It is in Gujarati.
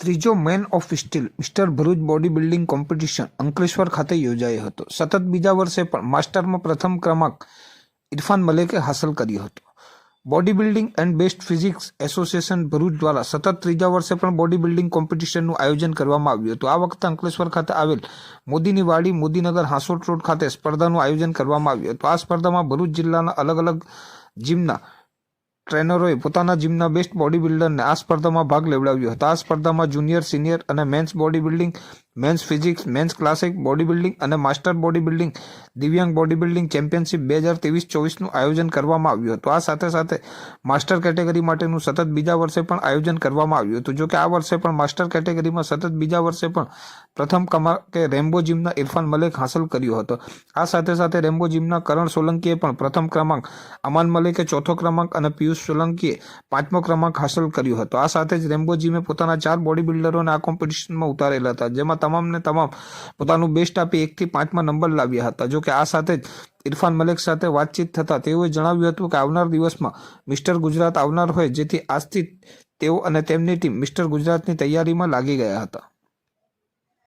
ત્રીજો man of steel, mister Bharuch bodybuilding competition, Ankleshwar ખાતે યોજાયો હતો. સતત બીજા વર્ષે પણ માસ્ટરમાં પ્રથમ ક્રમાંક ઇરફાન મલેકે હાંસલ કર્યો હતો. Bodybuilding and best physics association Bharuch દ્વારા સતત ત્રીજા વર્ષે પણ બોડી બિલ્ડિંગ કોમ્પિટિશનનું આયોજન કરવામાં આવ્યું હતું. આ વખતે અંકલેશ્વર ખાતે આવેલ મોદીની વાડી, મોદીનગર હાંસોટ રોડ ખાતે સ્પર્ધાનું આયોજન કરવામાં આવ્યું હતું. આ સ્પર્ધામાં ભરૂચ જિલ્લાના અલગ અલગ જીમના ટ્રેનરોએ પોતાના જીમના બેસ્ટ બોડી બિલ્ડરને આ સ્પર્ધામાં ભાગ લેવડાવ્યો હતો. આ સ્પર્ધામાં જુનિયર સિનિયર અને men's bodybuilding men's physics, men's classic bodybuilding અને માસ્ટર બોડી બિલ્ડિંગ દિવ્યાંગ બોડી બિલ્ડિંગ ચેમ્પિયનશિપ બે હજાર ત્રેવીસ ચોવીસનું આયોજન કરવામાં આવ્યું હતું. આ સાથે સાથે માસ્ટર કેટેગરી માટેનું સતત બીજા વર્ષે પણ આયોજન કરવામાં આવ્યું હતું. જોકે આ વર્ષે પણ માસ્ટર કેટેગરીમાં સતત બીજા વર્ષે પણ પ્રથમ ક્રમાંકે રેમ્બો જીમના ઇરફાન મલિક હાંસલ કર્યો હતો. આ સાથે સાથે રેમ્બો જીમના કરણ સોલંકીએ પણ પ્રથમ ક્રમાંક, અમાન મલિકે ચોથો ક્રમાંક અને પિયુષ સોલંકીએ પાંચમો ક્રમાંક હાંસલ કર્યો હતો. આ સાથે જ રેમ્બો જીમે પોતાના ચાર બોડી બિલ્ડરોને આ કોમ્પિટિશનમાં ઉતારેલા હતા, જેમાં તમામને તમામ પોતાનું બેસ્ટ આપી એકથી પાંચમાં નંબર લાવ્યા હતા. જોકે આ સાથે જ ઇરફાન મલેક સાથે વાતચીત થતાં તેઓએ જણાવ્યું હતું કે આવનાર દિવસમાં મિસ્ટર ગુજરાત આવનાર હોય, જેથી આજથી તેઓ અને તેમની ટીમ મિસ્ટર ગુજરાતની તૈયારીમાં લાગી ગયા હતા.